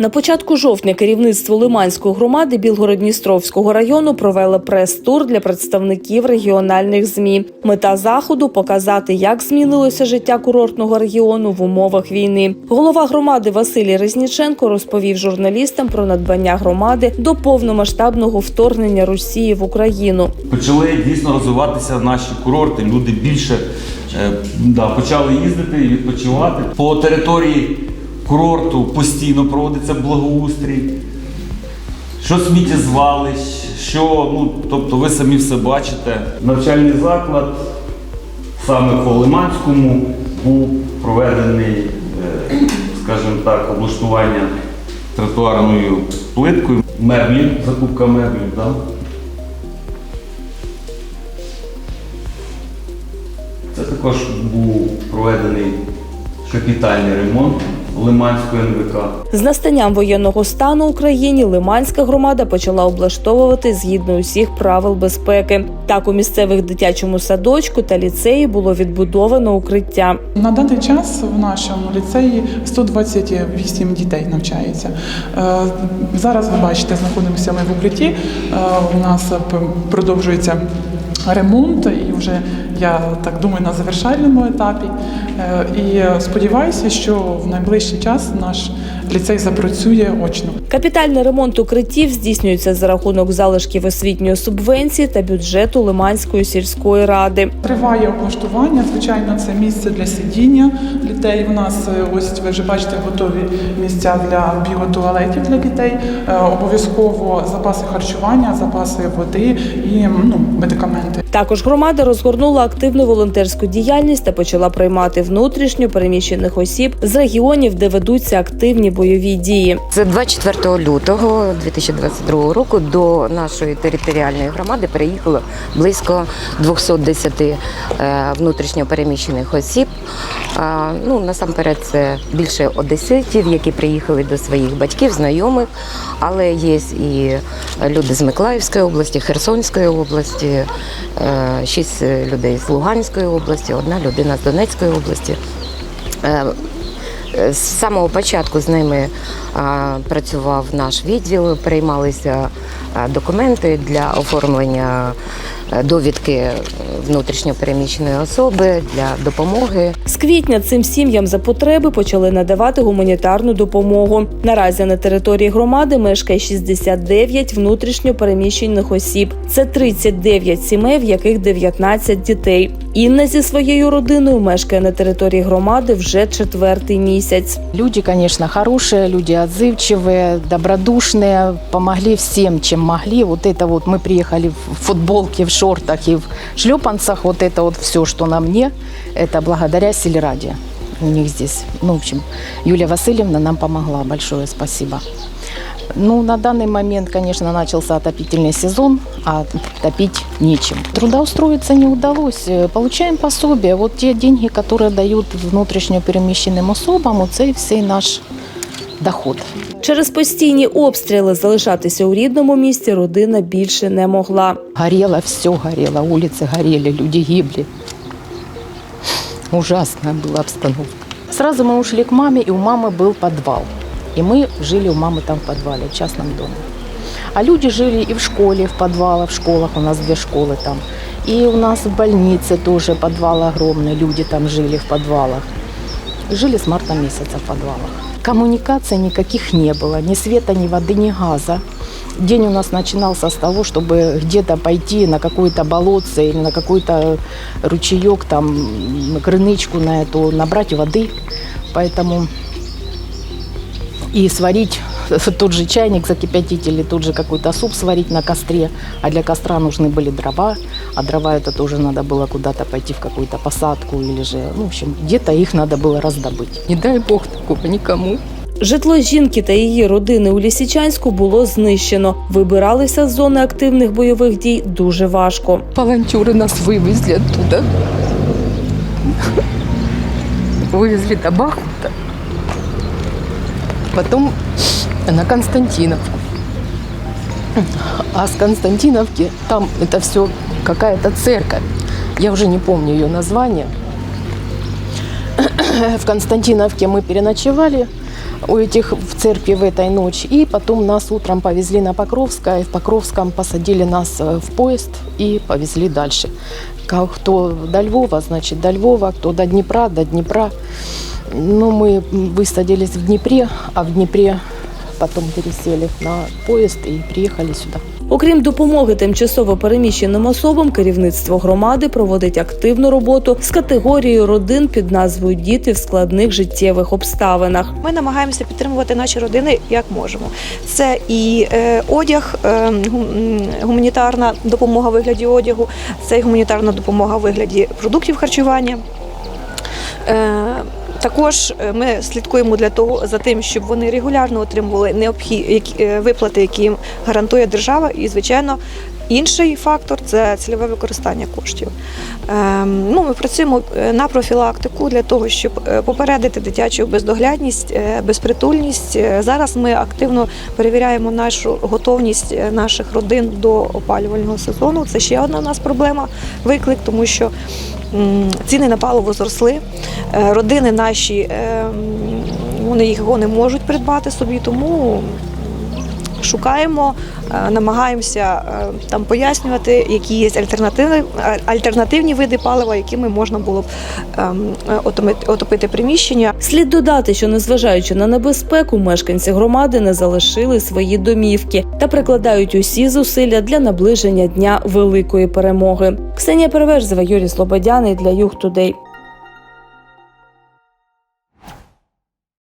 На початку жовтня керівництво Лиманської громади Білгород-Дністровського району провело прес-тур для представників регіональних змі. Мета заходу показати, як змінилося життя курортного регіону в умовах війни. Голова громади Василій Резніченко розповів журналістам про надбання громади до повномасштабного вторгнення Росії в Україну. Почали дійсно розвиватися наші курорти. Люди більше е, да, почали їздити і відпочивати. По території курорту постійно проводиться благоустрій. Що сміттєзвалищ, що, ну, тобто ви самі все бачите. Навчальний заклад саме по Лиманському був проведений, е, скажімо так, облаштування тротуарною плиткою, меблі, закупка меблів. Да? Це також був проведений капітальний ремонт Лиманської НВК. З настанням воєнного стану в Україні Лиманська громада почала облаштовувати згідно усіх правил безпеки. Так у місцевих дитячому садочку та ліцеї було відбудовано укриття. На даний час в нашому ліцеї 128 дітей навчається. Е, Зараз ви бачите, знаходимося ми в укритті. Е, У нас продовжується ремонт, і вже я так думаю на завершальному етапі. Е, І сподіваюся, що в найближчий час наш ліцей запрацює очно. Капітальний ремонт укриттів здійснюється за рахунок залишків освітньої субвенції та бюджету Лиманської сільської ради. Триває облаштування. Звичайно, це місце для сидіння дітей. У нас е, ось ви вже бачите готові місця для біотуалетів для дітей. Е, Обов'язково запаси харчування, запаси води і ну, медикаменти. Також громада розгорнула активну волонтерську діяльність та почала приймати внутрішньо переміщених осіб з регіонів, де ведуться активні бойові дії. Це 24 лютого 2022 року до нашої територіальної громади переїхало близько 210 е, внутрішньо переміщених осіб. Ну, насамперед, це більше одеситів, які приїхали до своїх батьків, знайомих, але є і люди з Миколаївської області, Херсонської області, е, шість людей з Луганської області, одна людина з Донецької області. Е, з самого початку з ними працював наш відділ, приймалися документи для оформлення е, довідки внутрішньопереміщеної особи для допомоги. З квітня цим сім'ям за потреби почали надавати гуманітарну допомогу. Наразі на території громади мешкає 69 внутрішньопереміщених осіб. Це 39 сімей, в яких 19 дітей. Інна зі своєю родиною мешкає на території громади вже четвертий місяць. Люди, конечно, хорошие, люди отзывчивые, добродушные, помогли всем, чем могли. Вот это вот мы приехали в футболке, в шортах и в шлепанцах. Вот это вот все, что на мне, это благодаря Сельраде. У них здесь, ну, в общем, Юлия Васильевна нам помогла. Большое спасибо. Ну, на данный момент, конечно, начался отопительный сезон, а топить нечем. Трудоустроиться не удалось. Э, Получаем пособие. Вот те деньги, которые дают внутрішньо переміщеним особам, оце і всей наш доход. Через постійні обстріли залишатися у рідному місті родина більше не могла. Горело, все горело, улицы горели, люди гибли. Ужасная была обстановка. Сразу мы ушли к маме, и у мамы был подвал. И мы жили у мамы там в подвале, в частном доме. А люди жили и в школе, в подвалах, в школах, у нас две школы там. И у нас в больнице тоже подвал огромный, люди там жили в подвалах. Жили с марта месяца в подвалах. Коммуникаций никаких не было, ни света, ни воды, ни газа. День у нас начинался с того, чтобы где-то пойти на какое-то болотце или на какой-то ручеек, там, крынычку на эту, набрать воды. Поэтому и сварить тот же чайник, закипятить или тот же какой-то суп сварить на костре. А для костра нужны были дрова, а дрова это тоже надо было куда-то пойти в какую-то посадку или же, ну, в общем, где-то их надо было раздобыть. Не дай бог такого никому. Житло жінки та її родини у Лісічанську було знищено. Вибиралися з зони активних бойових дій дуже важко. Волонтеры нас вывезли оттуда. Вывезли до Бахмута. Потом на Константиновку. А с Константиновки там это все какая-то церковь. Я уже не помню ее название. В Константиновке мы переночевали, у этих в церкви в этой ночь. И потом нас утром повезли на Покровское. В Покровском посадили нас э, в поезд и повезли дальше. Кто до Львова, значит, до Львова, кто до Днепра, до Днепра. Ну, мы высадились в Днепре, а в Днепре потом пересели на поезд и приехали сюда. Окрім допомоги тимчасово переміщеним особам, керівництво громади проводить активну роботу з категорією родин під назвою Діти в складних життєвих обставинах. Ми намагаємося підтримувати наші родини як можемо. Це і е, одяг, е, гуманітарна допомога в вигляді одягу, це і гуманітарна допомога в вигляді продуктів харчування. Також е, ми слідкуємо для того за тим, щоб вони регулярно отримували необхід, які, е, виплати, які їм гарантує держава, і звичайно. Інший фактор це цільове використання коштів. Ем, ну, ми працюємо е, на профілактику для того, щоб попередити дитячу бездоглядність, безпритульність. Зараз ми активно перевіряємо нашу готовність наших родин до опалювального сезону. Це ще одна у нас проблема, виклик, тому що ціни на паливо зросли. Е, Родини наші е, вони його не можуть придбати собі, тому шукаємо, е, намагаємося е, там пояснювати, які є альтернативні, альтернативні види палива, якими можна було б ем, е, отопити приміщення. Слід додати, що незважаючи на небезпеку, мешканці громади не залишили свої домівки та прикладають усі зусилля для наближення дня великої перемоги. Ксенія Переверзева, Юрій Слободяний для Юг Тудей.